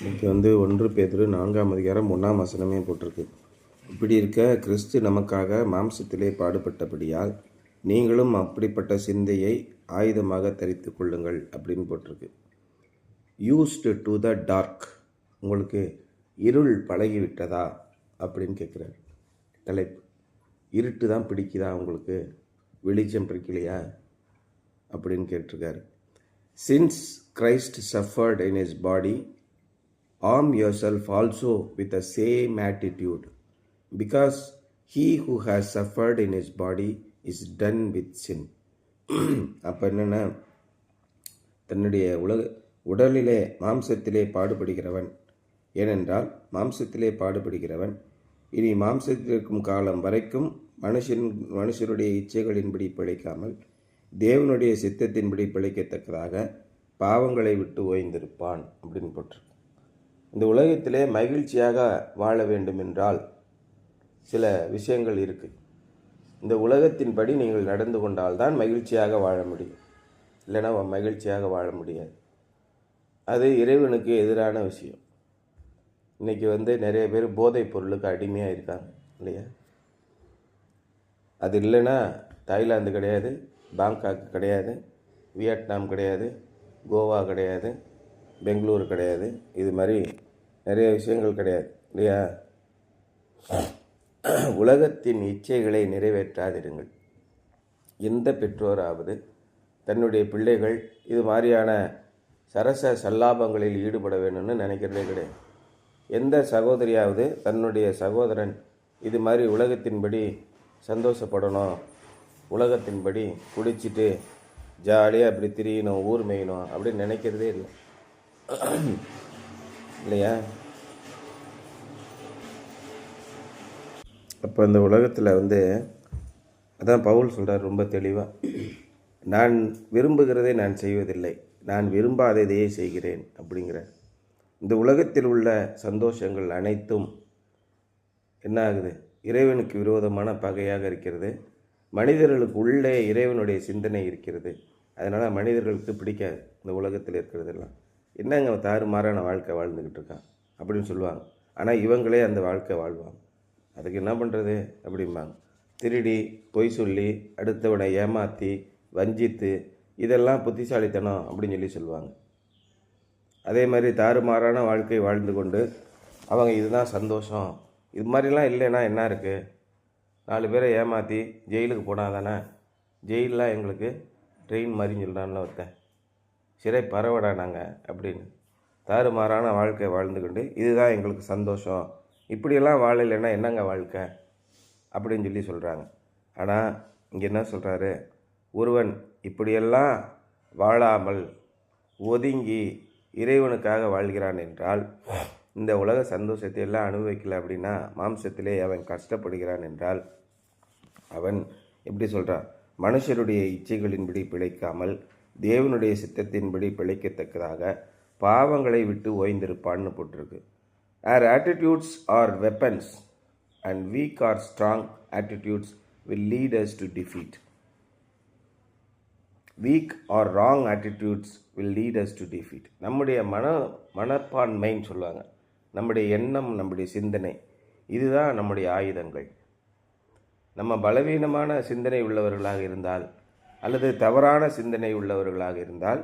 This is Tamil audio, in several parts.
இன்னைக்கு வந்து ஒன்று பேதுரு நான்காம் அதிகாரம் ஒன்றாம் வசனமே போட்டிருக்கு. இப்படி இருக்க கிறிஸ்து நமக்காக மாம்சத்திலே பாடுபட்டபடியால் நீங்களும் அப்படிப்பட்ட சிந்தையை ஆயுதமாக தரித்து கொள்ளுங்கள் அப்படின்னு போட்டிருக்கு. யூஸ்டு டு த டார்க் உங்களுக்கு இருள் பழகிவிட்டதா அப்படின்னு கேட்குறாரு. தலைப்பு. இருட்டு தான் பிடிக்குதா உங்களுக்கு? வெளிச்சம் பிடிக்கலையா? அப்படின்னு கேட்டிருக்காரு. Since Christ suffered in his body arm yourself also with the same attitude because he who has suffered in his body is done with sin அப்போ என்னென்னா தன்னுடைய உலக உடலிலே மாம்சத்திலே பாடுபடுகிறவன். ஏனென்றால் மாம்சத்திலே பாடுபடுகிறவன். இனி மாம்சத்தில் இருக்கும் காலம் வரைக்கும் மனுஷன் மனுஷருடைய இச்சைகளின்படி பிழைக்காமல் தேவனுடைய சித்தத்தின்படி பிழைக்கத்தக்கதாக பாவங்களை விட்டு ஓய்ந்திருப்பான் அப்படின்னு போட்டிருக்கு. இந்த உலகத்திலே மகிழ்ச்சியாக வாழ வேண்டுமென்றால் சில விஷயங்கள் இருக்குது இந்த உலகத்தின்படி நீங்கள் நடந்து கொண்டால்தான் மகிழ்ச்சியாக வாழ முடியும். இல்லைன்னா மகிழ்ச்சியாக வாழ முடியாது. அது இறைவனுக்கு எதிரான விஷயம். இன்றைக்கி வந்து நிறைய பேர் போதைப் பொருளுக்கு அடிமையாக இருக்காங்க இல்லையா? அது இல்லைன்னா தாய்லாந்து கிடையாது பாங்காக் கிடையாது வியட்நாம் கிடையாது கோவா கிடையாது பெங்களூர் கிடையாது. இது மாதிரி நிறைய விஷயங்கள் கிடையாது. இல்லையா? உலகத்தின் இச்சைகளை நிறைவேற்றாதிருங்கள். எந்த பெற்றோராவது தன்னுடைய பிள்ளைகள் இது மாதிரியான சரச சல்லாபங்களில் ஈடுபட வேணும்னு நினைக்கிறதே கிடையாது. எந்த சகோதரியாவது தன்னுடைய சகோதரன் இது மாதிரி உலகத்தின்படி சந்தோஷப்படணும் உலகத்தின்படி குடிச்சிட்டு ஜாலியாக அப்படி திரியணும் ஊர் மேயணும் அப்படின்னு நினைக்கிறதே இல்லை. இல்லையா? அப்போ இந்த உலகத்தில் வந்து அதான் பவுல் சொல்கிறார் ரொம்ப தெளிவாக நான் விரும்புகிறதை நான் செய்வதில்லை. நான் விரும்பாததையே செய்கிறேன் அப்படிங்கிற இந்த உலகத்தில் உள்ள சந்தோஷங்கள் அனைத்தும் என்ன ஆகுது? இறைவனுக்கு விரோதமான பகையாக இருக்கிறது. மனிதர்களுக்கு உள்ளே இறைவனுடைய சிந்தனை இருக்கிறது. அதனால் மனிதர்களுக்கு பிடிக்காது இந்த உலகத்தில் இருக்கிறதெல்லாம். என்னங்க அவன் தாறுமாறான வாழ்க்கை வாழ்ந்துக்கிட்டு இருக்கான்? அப்படின்னு சொல்லுவாங்க. ஆனால் இவங்களே அந்த வாழ்க்கை வாழ்வாங்க. அதுக்கு என்ன பண்ணுறது அப்படிம்பாங்க. திருடி பொய் சொல்லி அடுத்தவனை ஏமாற்றி வஞ்சித்து இதெல்லாம் புத்திசாலித்தனம் அப்படின்னு சொல்லி சொல்லுவாங்க. அதே மாதிரி தாறுமாறான வாழ்க்கை வாழ்ந்து கொண்டு அவங்க இதுதான் சந்தோஷம். இது மாதிரிலாம் இல்லைன்னா என்ன இருக்குது நாலு பேரை ஏமாற்றி ஜெயிலுக்கு போனால் தானே? ஜெயிலெலாம் எங்களுக்கு ட்ரெயின் மாதிரின்னு சொல்கிறான்ல ஒருத்தன். சிறை பரவடா நாங்கள் அப்படின்னு. தாறுமாறான வாழ்க்கை வாழ்ந்து கொண்டு இதுதான் எங்களுக்கு சந்தோஷம். இப்படியெல்லாம் வாழலைன்னா என்னங்க வாழ்க்கை? அப்படின்னு சொல்லி சொல்கிறாங்க ஆனால் இங்கே என்ன சொல்கிறாரு ஒருவன் இப்படியெல்லாம் வாழாமல் ஒதுங்கி இறைவனுக்காக வாழ்கிறான் என்றால் இந்த உலக சந்தோஷத்தை எல்லாம் அனுபவிக்கல அப்படின்னா மாம்சத்திலே அவன் கஷ்டப்படுகிறான் என்றால் அவன் எப்படி சொல்கிறான் மனுஷருடைய இச்சைகளின்படி பிழைக்காமல் தேவனுடைய சித்தத்தின்படி பிழைக்கத்தக்கதாக பாவங்களை விட்டு ஓய்ந்திருப்பான்னு போட்டிருக்கு. Our attitudes are weapons and weak or strong attitudes will lead us to defeat weak or wrong attitudes will lead us to defeat நம்முடைய மன மனப்பான்மைன்னு சொல்லுவாங்க. நம்முடைய எண்ணம் நம்முடைய சிந்தனை இதுதான் நம்முடைய ஆயுதங்கள். நம்ம பலவீனமான சிந்தனை உள்ளவர்களாக இருந்தால் அல்லது தவறான சிந்தனை உள்ளவர்களாக இருந்தால்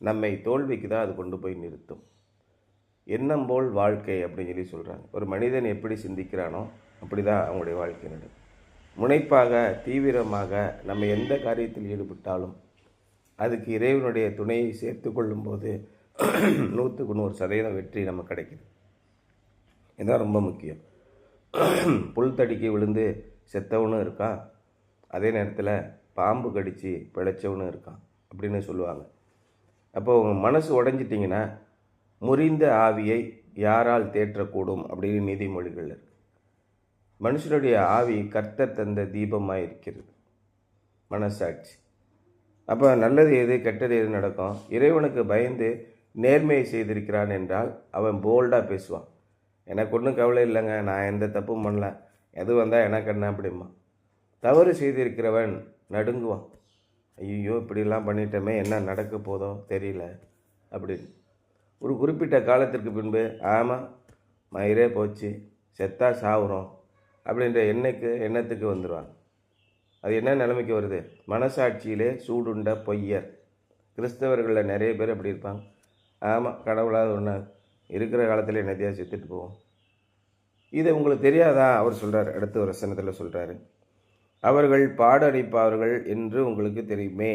நம்மை தோல்விக்கு தான் அது கொண்டு போய் நிறுத்தும். எண்ணம் போல் வாழ்க்கை அப்படின்னு சொல்லி சொல்கிறாங்க ஒரு மனிதன் எப்படி சிந்திக்கிறானோ அப்படி தான் அவங்களுடைய வாழ்க்கை நடக்கும். முனைப்பாக தீவிரமாக நம்ம எந்த காரியத்தில் ஈடுபட்டாலும் அதுக்கு இறைவனுடைய துணையை சேர்த்து கொள்ளும்போது நூற்றுக்கு நூறு சதவீதம் வெற்றி நமக்கு கிடைக்குது. இதுதான் ரொம்ப முக்கியம். புல் தடிக்கு விழுந்து செத்தவனும் இருக்கான். அதே நேரத்தில் பாம்பு கடித்து பிழைச்சவனும் இருக்கான் அப்படின்னு சொல்லுவாங்க. அப்போ உங்கள் மனசு உடஞ்சிட்டிங்கன்னா முறிந்த ஆவியை யாரால் தேற்றக்கூடும் அப்படின்னு நீதிமொழிகள் இருக்குது மனுஷனுடைய ஆவி கர்த்தர் தந்த தீபமாக இருக்கிறது மனசாட்சி. அப்போ நல்லது எது கெட்டது எது நடக்கும்? இறைவனுக்கு பயந்து நேர்மையை செய்திருக்கிறான் என்றால் அவன் போல்டாக பேசுவான். எனக்கு ஒன்றும் கவலை இல்லைங்க நான் எந்த தப்பும் பண்ணல. எது வந்தால் எனக்கு என்ன அப்படிமா தவறு செய்திருக்கிறவன் நடுங்குவான். ஐயோ இப்படிலாம் பண்ணிட்டோமே என்ன நடக்க போதோ தெரியல அப்படின்னு. ஒரு குறிப்பிட்ட காலத்திற்கு பின்பு ஆமாம் மயிரே போச்சு செத்தா சாவுறோம் அப்படின்ற எண்ணத்துக்கு எண்ணத்துக்கு வந்துடுவாங்க அது என்ன நிலைமைக்கு வருது? மனசாட்சியிலே சூடுண்ட பொய்யர். கிறிஸ்தவர்களில் நிறைய பேர் அப்படி இருப்பாங்க. ஆமாம் கடவுளாவது ஒன்று இருக்கிற காலத்தில் என்னத்தையா செத்துட்டு போவோம். இது உங்களுக்கு தெரியாதா? அவர் சொல்கிறார் அடுத்த ஒரு வசனத்தில் சொல்கிறாரு அவர்கள் பாடடிப்பார்கள் என்று உங்களுக்கு தெரியுமே.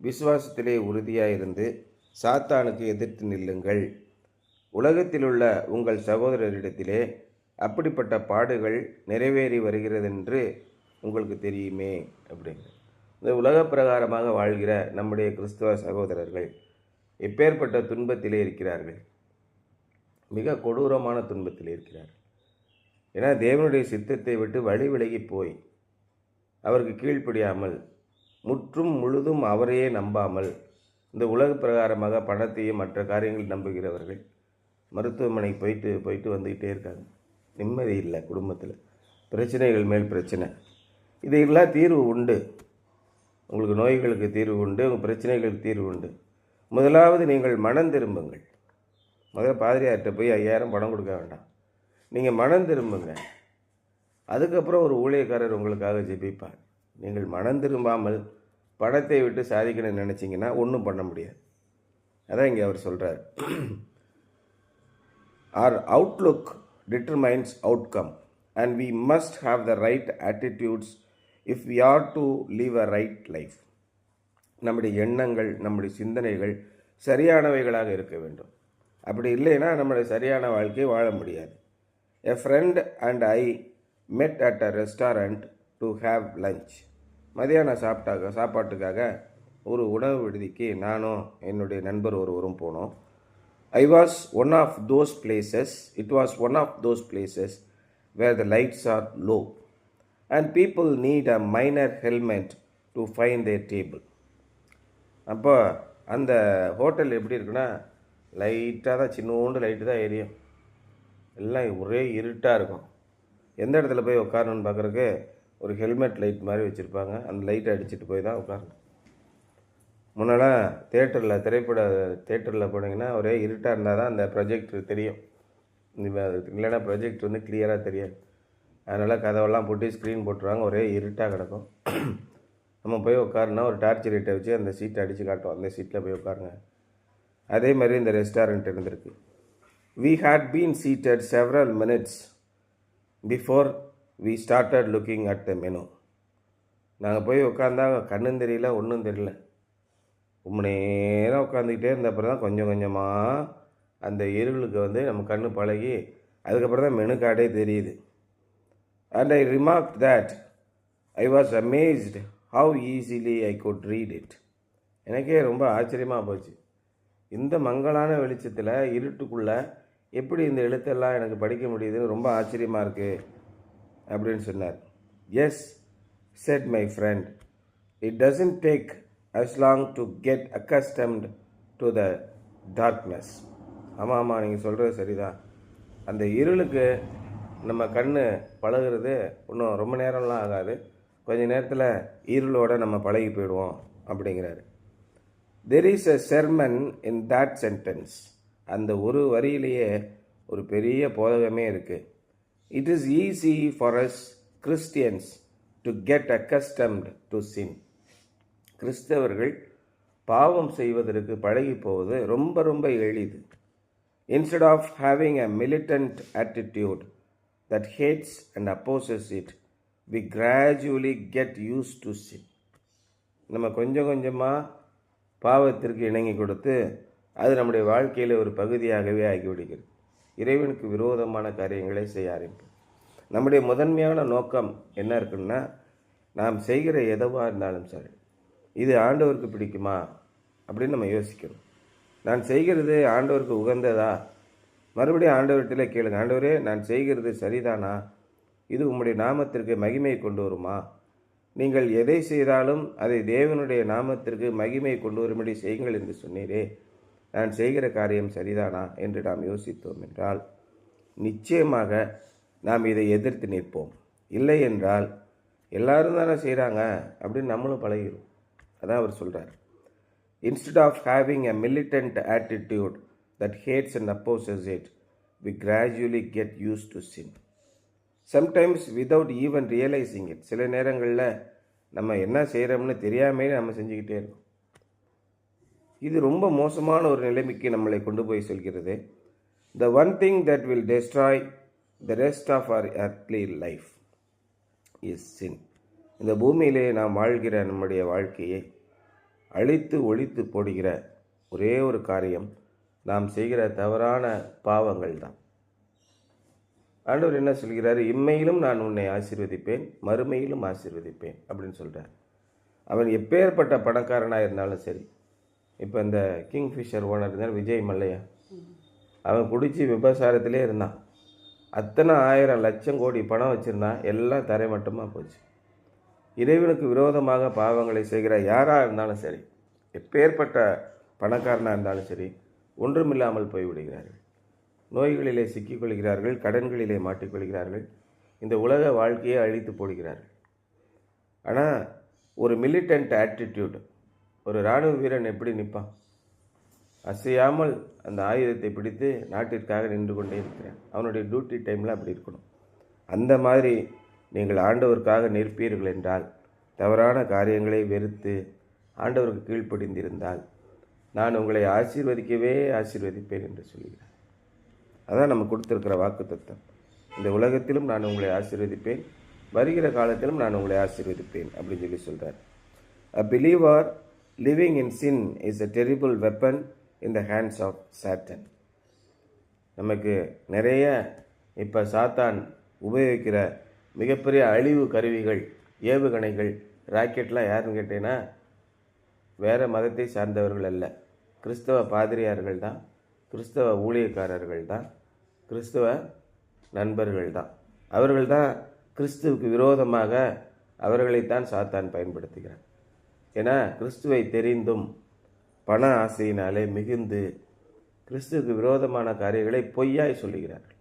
விசுவாசத்திலே உறுதியாக இருந்து சாத்தானுக்கு எதிர்த்து நில்லுங்கள். உலகத்திலுள்ள உங்கள் சகோதரரிடத்திலே அப்படிப்பட்ட பாடுகள் நிறைவேறி வருகிறதென்று உங்களுக்கு தெரியுமே அப்படின்னு இந்த உலக பிரகாரமாக வாழ்கிற நம்முடைய கிறிஸ்துவ சகோதரர்கள் எப்பேற்பட்ட துன்பத்திலே இருக்கிறார்கள்? மிக கொடூரமான துன்பத்தில் இருக்கிறார்கள். ஏன்னா தேவனுடைய சித்தத்தை விட்டு வழி விலகி போய் அவருக்கு கீழ்ப்படியாமல் முற்றும் முழுதும் அவரையே நம்பாமல் இந்த உலக பிரகாரமாக பணத்தையும் மற்ற காரியங்கள் நம்புகிறவர்கள் மருத்துவமனைக்கு போயிட்டு போயிட்டு வந்துக்கிட்டே இருக்காங்க. நிம்மதி இல்லை குடும்பத்தில். பிரச்சனைகள் மேல் பிரச்சனை. இதையெல்லாம் தீர்வு உண்டு. உங்களுக்கு நோய்களுக்கு தீர்வு உண்டு உங்கள் பிரச்சனைகளுக்கு தீர்வு உண்டு. முதலாவது நீங்கள் மனம் திரும்புங்கள். முதல்ல பாதிரியார்கிட்ட போய் ஐயாயிரம் பணம் கொடுக்க வேண்டாம். நீங்கள் மனம் திரும்புங்க. அதுக்கப்புறம் ஒரு ஊழியக்காரர் உங்களுக்காக ஜெபிப்பார். நீங்கள் மனம் திரும்பாமல் படத்தை விட்டு சாதிக்கணும்னு நினச்சிங்கன்னா ஒன்றும் பண்ண முடியாது. அதான் இங்கே அவர் சொல்கிறார் our outlook determines outcome and we must have the right attitudes if we are to live a right life நம்முடைய எண்ணங்கள் நம்முடைய சிந்தனைகள் சரியானவைகளாக இருக்க வேண்டும். அப்படி இல்லைன்னா நம்முடைய சரியான வாழ்க்கையை வாழ முடியாது. எ friend and I met at a restaurant to have lunch மதியானம் சாப்பிட்டாக சாப்பாட்டுக்காக ஒரு உணவு விடுதிக்கு நானும் என்னுடைய நண்பர் ஒருவரும் போனோம் I was one of those places it was one of those places where the lights are low and people need a miner helmet to find their table அப்போ அந்த ஹோட்டல் எப்படி இருக்குன்னா லைட்டாக தான் சின்னோண்டு லைட்டு தான் எரியும் எல்லாம் ஒரே இருட்டாக இருக்கும் எந்த இடத்துல போய் உட்காரணும்னு பார்க்குறக்கு ஒரு ஹெல்மெட் லைட் மாதிரி வச்சுருப்பாங்க. அந்த லைட்டை அடிச்சுட்டு போய் தான் உட்காரணும். முன்னெல்லாம் தேட்டரில் திரைப்பட தேட்டரில் போனீங்கன்னா ஒரே இருட்டாக இருந்தால் தான் அந்த ப்ரொஜெக்டர் தெரியும். இல்லைன்னா ப்ரொஜெக்ட் வந்து கிளியராக தெரியாது. அதனால் கதவெல்லாம் போட்டு ஸ்க்ரீன் போட்டுருவாங்க. ஒரே இருட்டாக கிடக்கும். நம்ம போய் உட்காருனா ஒரு டார்ச் லைட்டை வச்சு அந்த சீட்டை அடித்து காட்டும் அந்த சீட்டில் போய் உட்காருங்க. அதே மாதிரி இந்த ரெஸ்டாரண்ட் இருந்திருக்கு. We had been seated several minutes before we started looking at the menu நாங்கள் போய் உட்காந்தா கண்ணும் தெரியல ஒன்றும் தெரியல. ரொம்ப நேரம் உட்காந்துக்கிட்டே இருந்த அப்புறம் தான் கொஞ்சம் கொஞ்சமாக அந்த இருளுக்கு வந்து நம்ம கண்ணு பழகி அதுக்கப்புறம் தான் மெனு கார்டே தெரியுது. And I remark that I was amazed how easily I could read it எனக்கே ரொம்ப ஆச்சரியமாக போச்சு. இந்த மங்களான வெளிச்சத்தில் இருட்டுக்குள்ளே எப்படி இந்த எழுத்தெல்லாம் எனக்கு படிக்க முடியுதுன்னு ரொம்ப ஆச்சரியமாக இருக்குது அப்படின்னு சொன்னார். Yes said my friend it doesn't take us long to get accustomed to the darkness ஆமாம் ஆமாம் நீங்கள் சொல்கிறது சரிதான். அந்த இருளுக்கு நம்ம கண் பழகுறது இன்னும் ரொம்ப நேரம்லாம் ஆகாது. கொஞ்ச நேரத்தில் இருளோட நம்ம பழகி போயிடுவோம் அப்படிங்கிறாரு. There is a sermon in that sentence அந்த ஒரு வரியிலேயே ஒரு பெரிய போதகமே இருக்குது it is easy for us Christians to get accustomed to sin கிறிஸ்தவர்கள் பாவம் செய்வதற்கு பழகி போவது ரொம்ப ரொம்ப எளிது. Instead of having a militant attitude that hates and opposes it we gradually get used to sin நம்ம கொஞ்சம் கொஞ்சமாக பாவத்திற்கு இணங்கி கொடுத்து அது நம்முடைய வாழ்க்கையில் ஒரு பகுதியாகவே ஆகிவிடுகிறது. இறைவனுக்கு விரோதமான காரியங்களை செய்ய ஆரம்பிப்போம். நம்முடைய முதன்மையான நோக்கம் என்ன இருக்குன்னா நாம் செய்கிற எதுவாக இருந்தாலும் சரி இது ஆண்டவருக்கு பிடிக்குமா அப்படின்னு நம்ம யோசிக்கணும் நான் செய்கிறது ஆண்டவருக்கு உகந்ததா? மறுபடியும் ஆண்டவர்கிட்ட கேளுங்க ஆண்டவரே நான் செய்கிறது சரிதானா? இது உம்முடைய நாமத்திற்கு மகிமை கொண்டு வருமா? நீங்கள் எதை செய்தாலும் அதை தேவனுடைய நாமத்திற்கு மகிமை கொண்டு வரும்படி செய்யுங்கள் என்று சொன்னீரே. நான் செய்கிற காரியம் சரிதானா என்று நாம் யோசித்தோம் என்றால் நிச்சயமாக நாம் இதை எதிர்த்து நிற்போம். இல்லை என்றால் எல்லாரும் தானே செய்கிறாங்க அப்படின்னு நம்மளும் பழகிடும் அதான் அவர் சொல்கிறார் instead of having a militant attitude that hates and opposes it we gradually get used to sin sometimes without even realising it சில நேரங்களில் நம்ம என்ன செய்கிறோம்னு தெரியாமே நம்ம செஞ்சுக்கிட்டே இருக்கோம். இது ரொம்ப மோசமான ஒரு நிலைமைக்கு நம்மளை கொண்டு போய் செல்கிறது. The one thing that will destroy the rest of our earthly life is sin இந்த பூமியிலே நாம் வாழ்கிற நம்முடைய வாழ்க்கையை அழித்து ஒழித்து போடுகிற ஒரே ஒரு காரியம் நாம் செய்கிற தவறான பாவங்கள் தான். ஆண்டவர் என்ன சொல்கிறாரு? இம்மையிலும் நான் உன்னை ஆசீர்வதிப்பேன் மறுமையிலும் ஆசீர்வதிப்பேன் அப்படின்னு சொல்கிறார் அவன் எப்பேற்பட்ட பணக்காரனாக இருந்தாலும் சரி இப்போ இந்த கிங்ஃபிஷர் ஓனர் இருந்தால் விஜய் மல்லையா? அவன் பிடிச்சி விபசாரத்திலே இருந்தான். அத்தனை ஆயிரம் லட்சம் கோடி பணம் வச்சுருந்தான் எல்லாம் தரைமட்டமாக போச்சு. இறைவனுக்கு விரோதமாக பாவங்களை செய்கிற யாராக இருந்தாலும் சரி எப்பேற்பட்ட பணக்காரனாக இருந்தாலும் சரி ஒன்றுமில்லாமல் போய்விடுகிறார்கள். நோய்களிலே சிக்கிக்கொள்கிறார்கள் கடன்களிலே மாட்டிக்கொள்கிறார்கள் இந்த உலக வாழ்க்கையை அழித்து போடுகிறார்கள். ஆனால் ஒரு மிலிட்டன்ட் ஆட்டிடியூட் ஒரு இராணுவ வீரன் எப்படி நிற்பான்? அசையாமல் அந்த ஆயுதத்தை பிடித்து நாட்டிற்காக நின்று கொண்டே இருக்கிறான். அவனுடைய டியூட்டி டைமில் அப்படி இருக்கணும். அந்த மாதிரி நீங்கள் ஆண்டவருக்காக நிற்பீர்கள் என்றால் தவறான காரியங்களை வெறுத்து ஆண்டவருக்கு கீழ்ப்படிந்திருந்தால் நான் உங்களை ஆசீர்வதிக்கவே ஆசீர்வதிப்பேன் என்று சொல்கிறார். அதான் நம்ம கொடுத்துருக்கிற வாக்கு தத்துவம் இந்த உலகத்திலும் நான் உங்களை ஆசீர்வதிப்பேன் வருகிற காலத்திலும் நான் உங்களை ஆசீர்வதிப்பேன் அப்படின்னு சொல்லி சொல்கிறார் a believer living in sin is a terrible weapon in the hands of Satan நமக்கு நிறைய இப்போ சாத்தான் உபயோகிக்கிற மிகப்பெரிய அழிவு கருவிகள் ஏவுகணைகள் ராக்கெட்லாம் யாருன்னு கேட்டீங்கன்னா வேறு மதத்தை சார்ந்தவர்கள் அல்ல. கிறிஸ்தவ பாதிரியார்கள் தான் கிறிஸ்தவ ஊழியக்காரர்கள் தான் கிறிஸ்தவ நண்பர்கள் தான். அவர்கள் தான் கிறிஸ்துவுக்கு விரோதமாக அவர்களைத்தான் சாத்தான் பயன்படுத்துகிறார். ஏன்னா கிறிஸ்துவை தெரிந்தும் பண ஆசையினாலே மிகுந்து கிறிஸ்துவுக்கு விரோதமான காரியங்களை பொய்யாய் சொல்லுகிறார்கள்.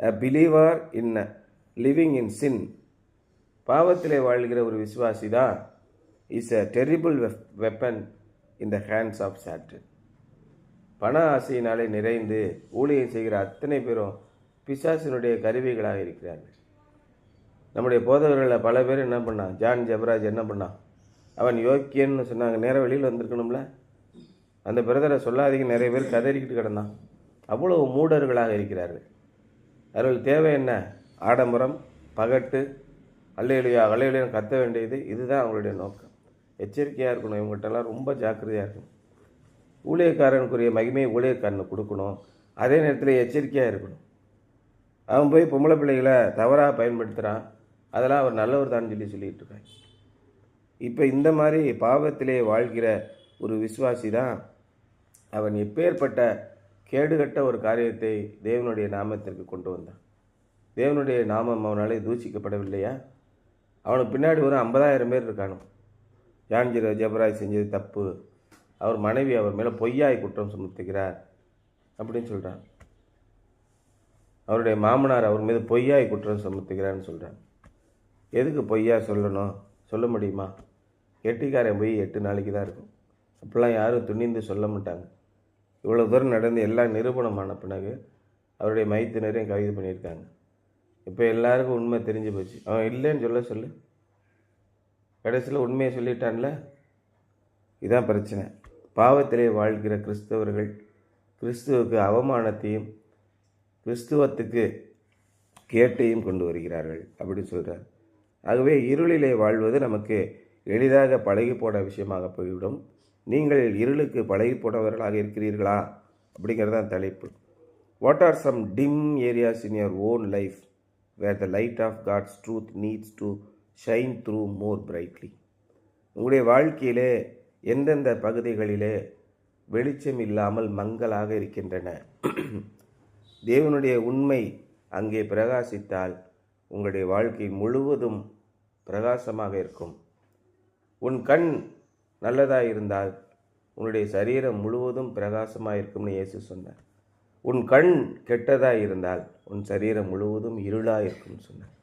அ பிலீவர் இன் லிவிங் இன் சின் பாவத்திலே வாழ்கிற ஒரு விசுவாசி தான் is a terrible weapon in the hands of Satan பண ஆசையினாலே நிறைந்து ஊழியம் செய்கிற அத்தனை பேரும் பிசாசினுடைய கருவிகளாக இருக்கிறார்கள். நம்முடைய போதவர்களில் பல பேர் என்ன பண்ணான் ஜான் ஜெபராஜ் என்ன பண்ணான்? அவன் யோக்கியன்னு சொன்னாங்க. நேர வெளியில் வந்திருக்கணும்ல. அந்த பிரதரை சொல்லாதீங்க. நிறைய பேர் கதறிக்கிட்டு கிடந்தான். அவ்வளவு மூடர்களாக இருக்கிறார்கள். அவர்கள் தேவை என்ன? ஆடம்பரம் பகட்டு அல்லையிலையா அல்லையிலையும் கத்த வேண்டியது இதுதான் அவங்களுடைய நோக்கம். எச்சரிக்கையாக இருக்கணும். இவங்ககிட்டலாம் ரொம்ப ஜாக்கிரதையாக இருக்கணும். ஊழியக்காரனுக்குரிய மகிமையை ஊழியக்காரனுக்கு கொடுக்கணும். அதே நேரத்தில் எச்சரிக்கையாக இருக்கணும். அவன் போய் பொம்பளை பிள்ளைகளை தவறாக பயன்படுத்துகிறான் அதெல்லாம் அவர் நல்லவர் தான் சொல்லி சொல்லிகிட்டு இருக்காங்க இப்போ இந்த மாதிரி பாவத்திலே வாழ்கிற ஒரு விசுவாசி தான் அவன் எப்பேற்பட்ட கேடுகட்ட ஒரு காரியத்தை தேவனுடைய நாமத்திற்கு கொண்டு வந்தான். தேவனுடைய நாமம் அவனாலே தூசிக்கப்படவில்லையா அவனுக்கு பின்னாடி ஒரு ஐம்பதாயிரம் பேர் இருக்கானோ. ஜான்ஜிர ஜபராய் செஞ்சது தப்பு. அவர் மனைவி அவர் மேலே பொய்யாய் குற்றம் சுமத்துகிறார் அப்படின்னு சொல்கிறான் அவருடைய மாமனார் அவர் மீது பொய்யாய் குற்றம் சுமத்துகிறான்னு சொல்கிறான் எதுக்கு பொய்யா சொல்லணும்? சொல்ல முடியுமா? எட்டிக்காரன் போய் எட்டு நாளைக்கு தான் இருக்கும். அப்படிலாம் யாரும் துணிந்து சொல்ல மாட்டாங்க. இவ்வளோ தூரம் நடந்து எல்லாம் நிரூபணமான பிறகு அவருடைய மைத்தினரையும் கைது பண்ணியிருக்காங்க. இப்போ எல்லாருக்கும் உண்மை தெரிஞ்சு போச்சு. அவன் இல்லைன்னு சொல்ல சொல்லு. கடைசியில் உண்மையை சொல்லிட்டான்ல? இதான் பிரச்சனை. பாவத்திலே வாழ்கிற கிறிஸ்தவர்கள் கிறிஸ்துவுக்கு அவமானத்தையும் கிறிஸ்துவத்துக்கு கேட்டையும் கொண்டு வருகிறார்கள். அப்படி சொல்கிறார் ஆகவே இருளிலே வாழ்வது நமக்கு எளிதாக பழகி போட விஷயமாக போய்விடும். நீங்கள் இருளுக்கு பழகி போனவர்களாக இருக்கிறீர்களா? அப்படிங்கிறது தான் தலைப்பு. What are some dim areas in your own life where the light of God's truth needs to shine through more brightly உங்களுடைய வாழ்க்கையிலே எந்தெந்த பகுதிகளிலே வெளிச்சம் இல்லாமல் மங்கலாக இருக்கின்றன? தேவனுடைய உண்மை அங்கே பிரகாசித்தால் உங்களுடைய வாழ்க்கை முழுவதும் பிரகாசமாக இருக்கும். உன் கண் நல்லதாக இருந்தால் உன்னுடைய சரீரம் முழுவதும் பிரகாசமாக இருக்கும்னு இயேசு சொன்னார். உன் கண் கெட்டதாக இருந்தால் உன் சரீரம் முழுவதும் இருளாக இருக்கும்னு சொன்னார்.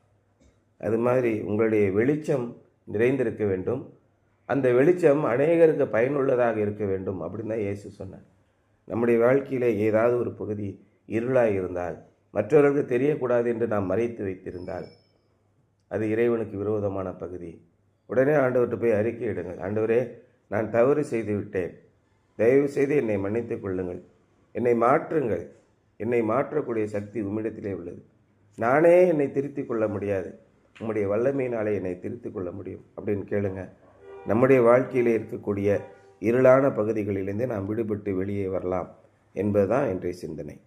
அது மாதிரி உங்களுடைய வெளிச்சம் நிறைந்திருக்க வேண்டும். அந்த வெளிச்சம் அநேகருக்கு பயனுள்ளதாக இருக்க வேண்டும் அப்படின்னு தான் இயேசு சொன்னார். நம்முடைய வாழ்க்கையிலே ஏதாவது ஒரு பகுதி இருளாக இருந்தால் மற்றவர்களுக்கு தெரியக்கூடாது என்று நாம் மறைத்து வைத்திருந்தால் அது இறைவனுக்கு விரோதமான பகுதி. உடனே ஆண்டவர்கிட்ட போய் அறிக்கையிடுங்கள் ஆண்டவரே நான் தவறு செய்து விட்டேன் தயவு செய்து என்னை மன்னித்துக் கொள்ளுங்கள். என்னை மாற்றுங்கள். என்னை மாற்றக்கூடிய சக்தி உம்மிடத்திலே உள்ளது. நானே என்னை திருத்திக் கொள்ள முடியாது. உம்முடைய வல்லமையினாலே என்னை திருத்தி கொள்ள முடியும். அப்படின்னு கேளுங்க. நம்முடைய வாழ்க்கையிலே இருக்கக்கூடிய இருளான பகுதிகளிலிருந்து நாம் விடுபட்டு வெளியே வரலாம் என்பதுதான் இன்றைய சிந்தனை.